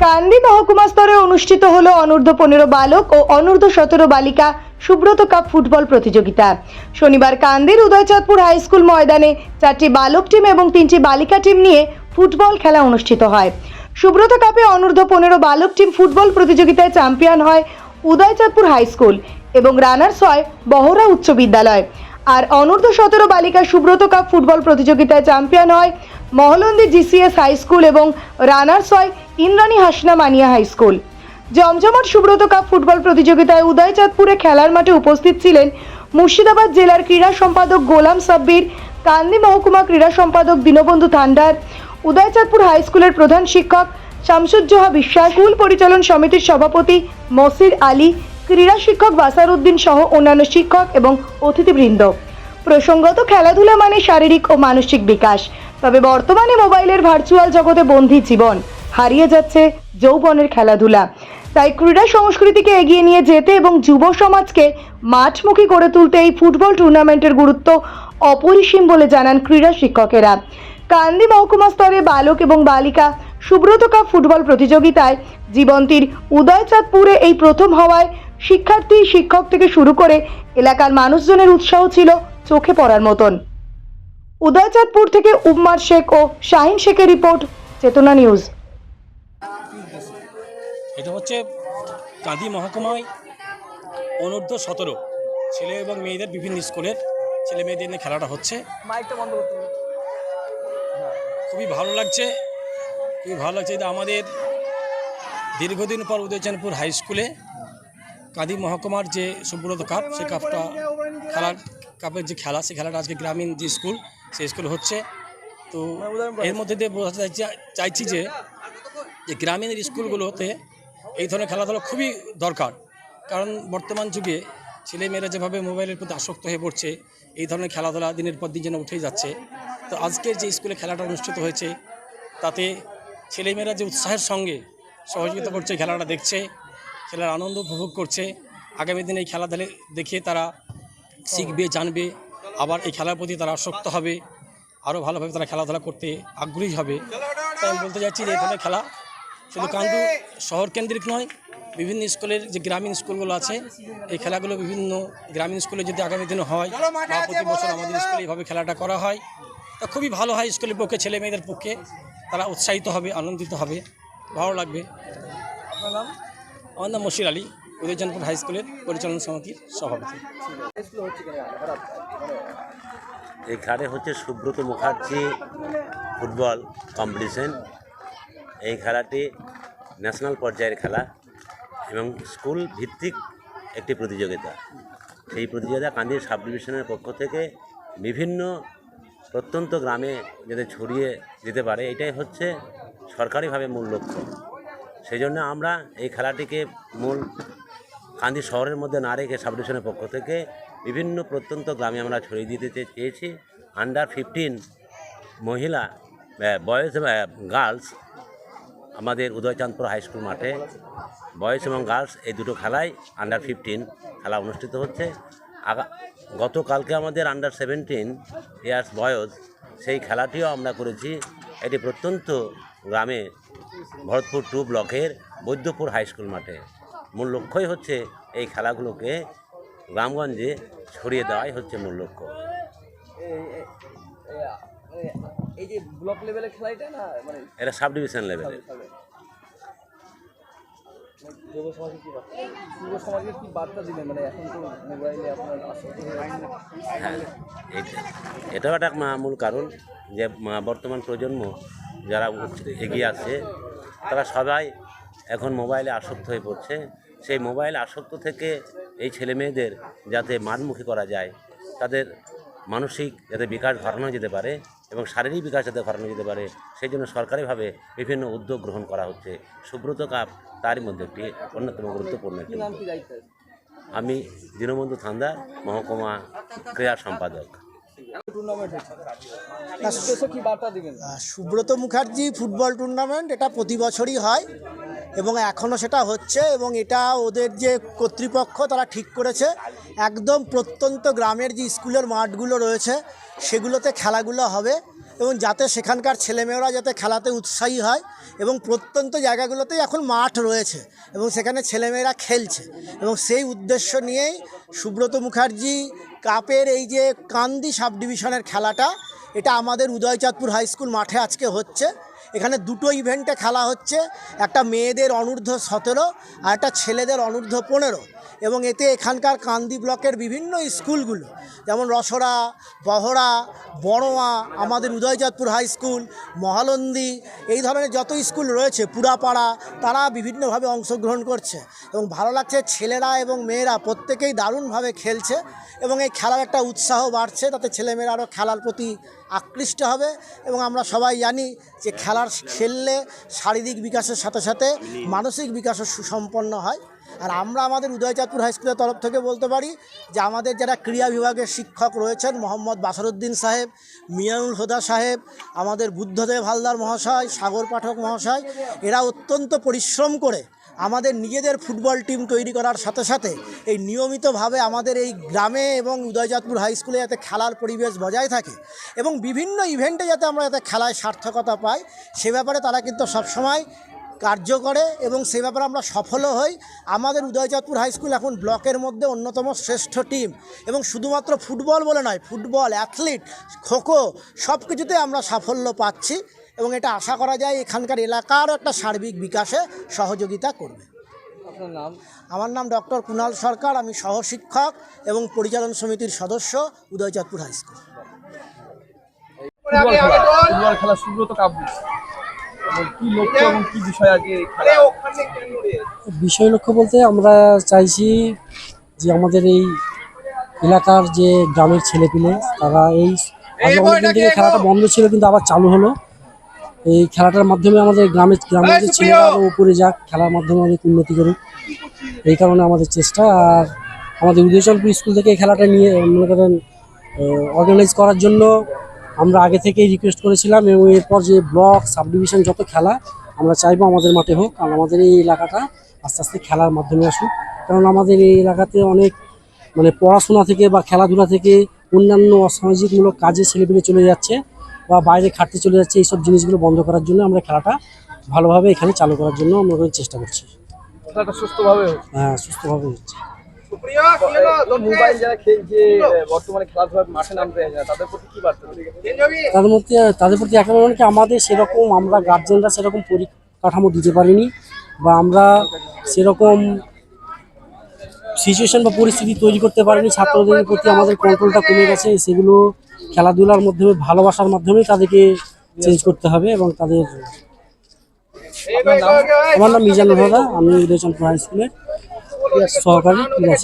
কান্দি মহকুমা স্তরে অনুষ্ঠিত হলো অনূর্ধ্ব পনেরো বালক ও অনূর্ধ্ব সতেরো বালিকা সুব্রত কাপ ফুটবল প্রতিযোগিতা শনিবার কান্দির উদয়চাঁদপুর হাই স্কুল ময়দানে চারটি বালক টিম এবং তিনটি বালিকা টিম নিয়ে ফুটবল খেলা অনুষ্ঠিত হয় সুব্রত কাপে অনূর্ধ্ব পনেরো বালক টিম ফুটবল প্রতিযোগিতায় চ্যাম্পিয়ন হয় উদয়চাঁদপুর হাই স্কুল এবং রানার্স হয় বহরা উচ্চ বিদ্যালয়। আর অনূর্ধ্ব সতেরো বালিকা সুব্রত কাপ ফুটবল প্রতিযোগিতায় চ্যাম্পিয়ন হয় মহলন্দি জিসিএস হাই স্কুল এবং রানার্স হয় ইন্দ্রাণী হাসনা মানিয়া হাই স্কুল জমজমাট সুব্রত কাপ ফুটবল প্রতিযোগিতায় উদয়চাঁদপুরে খেলার মাঠে উপস্থিত ছিলেন মুর্শিদাবাদ জেলার ক্রীড়া সম্পাদক গোলাম সাব্বির, কান্দি মহকুমা ক্রীড়া সম্পাদক দীনবন্ধু থান্ডার উদয়চাঁদপুর হাই স্কুলের প্রধান শিক্ষক শামসুজ্জোহা বিশ্বাস, স্কুল পরিচালন সমিতির সভাপতি মসির আলী, ক্রীড়া শিক্ষক বাসার উদ্দিন সহ অন্যান্য শিক্ষক এবং অতিথিবৃন্দ। প্রসঙ্গত, খেলাধুলা মানে শারীরিক ও মানসিক বিকাশ, তবে বর্তমানে মোবাইলের ভার্চুয়াল জগতে বন্দী জীবন, হারিয়ে যাচ্ছে যৌবনের খেলাধুলা। তাই ক্রীড়া সংস্কৃতিকে এগিয়ে নিয়ে যেতে এবং যুব সমাজকে মাঠমুখী করে তুলতে এই ফুটবল টুর্নামেন্টের গুরুত্ব অপরিসীম বলে জানান ক্রীড়া শিক্ষকেরা। কান্দি মহকুমা স্তরে বালক এবং বালিকা সুব্রত কাপ ফুটবল প্রতিযোগিতায় জীবন্তীর উদয়চাঁদপুরে এই প্রথম হওয়ায় শিক্ষার্থী শিক্ষক থেকে শুরু করে এলাকার মানুষজনের উৎসাহ ছিল চোখে পড়ার মতন। উদয়চাঁদপুর থেকে উম্মার শেখ ও শাহিন শেখের রিপোর্ট চেতনা নিউজ। এটা হচ্ছে কাঁদি মহকুমায় অনূর্ধ্ব সতেরো। ছেলে এবং মেয়েদের বিভিন্ন স্কুলের ছেলে মেয়েদের নিয়ে খেলাটা হচ্ছে। খুবই ভালো লাগছে। খুবই ভালো লাগছে এটা আমাদের দীর্ঘদিন পর উদয়চানপুর হাই স্কুলে কাঁদি মহকুমার যে সুব্রত কাপ সেই কাপটা খেলার কাপের যে খেলা সেই খেলাটা আজকে গ্রামীণ যে স্কুল সেই স্কুলে হচ্ছে। তো এর মধ্যে দিয়ে বোঝাতে চাইছি- যে যে গ্রামীণ স্কুলগুলোতে এই ধরনের খেলাধুলা খুবই দরকার। কারণ বর্তমান যুগে ছেলেমেয়েরা যেভাবে মোবাইলের প্রতি আসক্ত হয়ে পড়ছে, এই ধরনের খেলাধুলা দিনের পর দিন যেন উঠেই যাচ্ছে। তো আজকের যে স্কুলে খেলাটা অনুষ্ঠিত হয়েছে, তাতে ছেলেমেয়েরা যে উৎসাহের সঙ্গে সহযোগিতা করছে, খেলাটা দেখছে, খেলার আনন্দ উপভোগ করছে, আগামী দিনে এই খেলা দেখে- তারা শিখবে, জানবে, আবার এই খেলার প্রতি তারা আসক্ত হবে, আরও ভালোভাবে তারা খেলাধুলা করতে আগ্রহী হবে। তাই আমি বলতে চাচ্ছি যে এই ধরনের খেলা শুধু কান্দু শহর কেন্দ্রিক নয় বিভিন্ন স্কুলের যে গ্রামীণ স্কুলগুলো আছে এই খেলাগুলো বিভিন্ন গ্রামীণ স্কুলে যদি আগামী দিনে হয় বা প্রতি বছর আমাদের স্কুলে এইভাবে খেলাটা করা হয় তা খুবই ভালো হয় স্কুলের পক্ষে ছেলে মেয়েদের পক্ষে। তারা উৎসাহিত হবে আনন্দিত হবে ভালো লাগবে। আমার নাম মশির আলী উদয়জানপুর হাই স্কুলের পরিচালনা সমিতির সভাপতি। এখানে হচ্ছে সুব্রত মুখার্জি ফুটবল কম্পিটিশন। এই খেলাটি ন্যাশনাল পর্যায়ের খেলা। এবং স্কুল ভিত্তিক একটি প্রতিযোগিতা। সেই প্রতিযোগিতা কান্দির সাব ডিভিশনের পক্ষ থেকে বিভিন্ন প্রত্যন্ত গ্রামে যাতে ছড়িয়ে দিতে পারে, এটাই হচ্ছে সরকারিভাবে মূল লক্ষ্য। সেই জন্য আমরা এই খেলাটিকে মূল কান্দি শহরের মধ্যে না রেখে সাব ডিভিশনের পক্ষ থেকে বিভিন্ন প্রত্যন্ত গ্রামে আমরা ছড়িয়ে দিতে চেয়েছি। আন্ডার ফিফটিন মহিলা বয়েজ গার্লস আমাদের উদয়চাঁদপুর হাই স্কুল মাঠে বয়েজ এবং গার্লস এই দুটো খেলায় আন্ডার ফিফটিন খেলা অনুষ্ঠিত হচ্ছে। আগা গতকালকে আমাদের আন্ডার সেভেন্টিন ইয়ার্স বয়স সেই খেলাটিও আমরা করেছি। এটি প্রত্যন্ত গ্রামে ভরতপুর টু ব্লকের বৈদ্যপুর হাই স্কুল মাঠে। মূল লক্ষ্যই হচ্ছে এই খেলাগুলোকে গ্রামগঞ্জে ছড়িয়ে দেওয়াই হচ্ছে মূল লক্ষ্য। এই যে ব্লক লেভেলের খেলা এটা না মানে এটা সাব ডিভিশন লেভেলের যুব বার্তা? যুব সমাজকে কি বার্তা দিবেন? মানে এখন তো মোবাইলে আপনার আসক্ত হয়ে এটাও একটা মূল কারণ যে বর্তমান প্রজন্ম যারা এগিয়ে আসছে তারা সবাই এখন মোবাইলে আসক্ত হয়ে পড়ছে। সেই মোবাইল আসক্ত থেকে এই ছেলে মেয়েদের যাতে মানমুখী করা যায়, তাদের মানসিক যাতে বিকাশ ঘটানো যেতে পারে এবং শারীরিক বিকাশ যাতে ঘটানো যেতে পারে, সেই জন্য সরকারিভাবে বিভিন্ন উদ্যোগ গ্রহণ করা হচ্ছে। সুব্রত কাপ তারই মধ্যে একটি অন্যতম গুরুত্বপূর্ণ একটি? আমি দীনবন্ধু থান্দা মহকুমা ক্রীড়া সম্পাদক। সুব্রত মুখার্জি, ফুটবল টুর্নামেন্ট, এটা প্রতি বছরই হয়। এবং এখনও সেটা হচ্ছে এবং এটা ওদের যে কর্তৃপক্ষ তারা ঠিক করেছে। একদম প্রত্যন্ত গ্রামের যে স্কুলের মাঠগুলো রয়েছে, সেগুলোতে খেলাগুলো হবে এবং যাতে সেখানকার ছেলেমেয়েরা যাতে খেলাতে উৎসাহী হয় এবং প্রত্যন্ত জায়গাগুলোতেই এখন মাঠ রয়েছে এবং সেখানে ছেলেমেয়েরা খেলছে। এবং সেই উদ্দেশ্য নিয়েই সুব্রত মুখার্জি কাপের এই যে কান্দি সাব ডিভিশনের খেলাটা, এটা আমাদের উদয়চাঁদপুর হাই স্কুল মাঠে আজকে হচ্ছে। এখানে দুটো ইভেন্টে খেলা হচ্ছে, একটা মেয়েদের অনূর্ধ্ব সতেরো আর একটা ছেলেদের অনূর্ধ্ব পনেরো। এবং এতে এখানকার কান্দি ব্লকের বিভিন্ন স্কুলগুলো, যেমন রসরা, বহরা, বড়োয়া, আমাদের উদয়চাঁদপুর হাই স্কুল মহালন্দি, এই ধরনের যত স্কুল রয়েছে, পুরাপাড়া, তারা বিভিন্নভাবে অংশগ্রহণ করছে। এবং ভালো লাগছে ছেলেরা এবং মেয়েরা প্রত্যেকেই দারুণভাবে খেলছে এবং এই খেলার একটা উৎসাহ বাড়ছে, তাতে ছেলেমেয়েরা আরও খেলার প্রতি আকৃষ্ট হবে। এবং আমরা সবাই জানি যে খেলার খেললে শারীরিক বিকাশের সাথে সাথে মানসিক বিকাশও সুসম্পন্ন হয়। আর আমরা আমাদের উদয়চাঁদপুর হাই স্কুলের তরফ থেকে বলতে পারি যে আমাদের যারা ক্রীড়া বিভাগের শিক্ষক রয়েছেন, মোহাম্মদ বাসরুদ্দিন সাহেব, মিয়ানুল হোদা সাহেব, আমাদের বুদ্ধদেব হালদার মহাশয়, সাগর পাঠক মহাশয়, এরা অত্যন্ত পরিশ্রম করে আমাদের নিজেদের ফুটবল টিম তৈরি করার সাথে সাথে এই নিয়মিতভাবে আমাদের এই গ্রামে এবং উদয়চাঁদপুর হাই স্কুলে যাতে খেলার পরিবেশ বজায় থাকে এবং বিভিন্ন ইভেন্টে যাতে আমরা যাতে খেলায় সার্থকতা পাই, সে ব্যাপারে তারা কিন্তু সবসময় কার্য করে এবং সে ব্যাপারে আমরা সফলও হই। আমাদের উদয়চাঁদপুর হাই স্কুল এখন ব্লকের মধ্যে অন্যতম শ্রেষ্ঠ টিম এবং শুধুমাত্র ফুটবল বলে নয়, ফুটবল, অ্যাথলিট, খোখো সব কিছুতে আমরা সাফল্য পাচ্ছি। এবং এটা আশা করা যায় এখানকার এলাকারও একটা সার্বিক বিকাশে সহযোগিতা করবে। আপনার নাম? আমার নাম ডক্টর কুণাল সরকার আমি সহশিক্ষক এবং পরিচালন সমিতির সদস্য উদয়চাঁদপুর হাই স্কুল। ফুটবল খেলা সুব্রত কাপ কি লক্ষ্য এবং কি বিষয় লক্ষ্য বলতে আমরা চাইছি যে আমাদের এই এলাকার যে গ্রামের ছেলেপিলে তারা এই আজ অনেকদিন থেকে খেলাটা বন্ধ ছিল কিন্তু আবার চালু হলো। এই খেলাটার মাধ্যমে আমাদের গ্রামের গ্রামের যে ছেলেরা আরও উপরে যাক খেলার মাধ্যমে অনেক উন্নতি করুক। এই কারণে আমাদের চেষ্টা আর আমাদের উদয়চলপুর স্কুল থেকে এই খেলাটা নিয়ে মনে করেন অর্গানাইজ করার জন্য আমরা আগে থেকেই রিকোয়েস্ট করেছিলাম এবং এরপর যে ব্লক সাব ডিভিশন যত খেলা আমরা চাইব আমাদের মাঠে হোক কারণ আমাদের এই এলাকাটা আস্তে আস্তে খেলার মাধ্যমে আসুক। কারণ আমাদের এই এলাকাতে অনেক মানে পড়াশোনা থেকে বা খেলাধুলা থেকে অন্যান্য অসামাজিকমূলক কাজে ছেলেপিলে চলে যাচ্ছে। বা বাইরে খাটতে চলে যাচ্ছে এইসব জিনিসগুলো বন্ধ করার জন্য আমরা খেলাটা ভালোভাবে এখানে চালু করার জন্য আমরা চেষ্টা করছি। খেলাটা সুস্থভাবে হ্যাঁ সুস্থভাবে হচ্ছে। তাদের প্রতি কি বার্তা মধ্যে তাদের প্রতি একেবারে মানে কি আমাদের সেরকম আমরা গার্জেনরা সেরকম পরিকাঠামো দিতে পারিনি বা আমরা সেরকম সিচুয়েশন বা পরিস্থিতি তৈরি করতে পারিনি ছাত্রদের প্রতি আমাদের কন্ট্রোলটা কমে গেছে সেগুলো খেলাধুলার মাধ্যমে ভালোবাসার মাধ্যমে তাদেরকে চেঞ্জ করতে হবে এবং তাদের আমার নাম মিজানুর হদা আমি উদয়চন্দ্র হাই স্কুলের সহকারী ক্রীড়া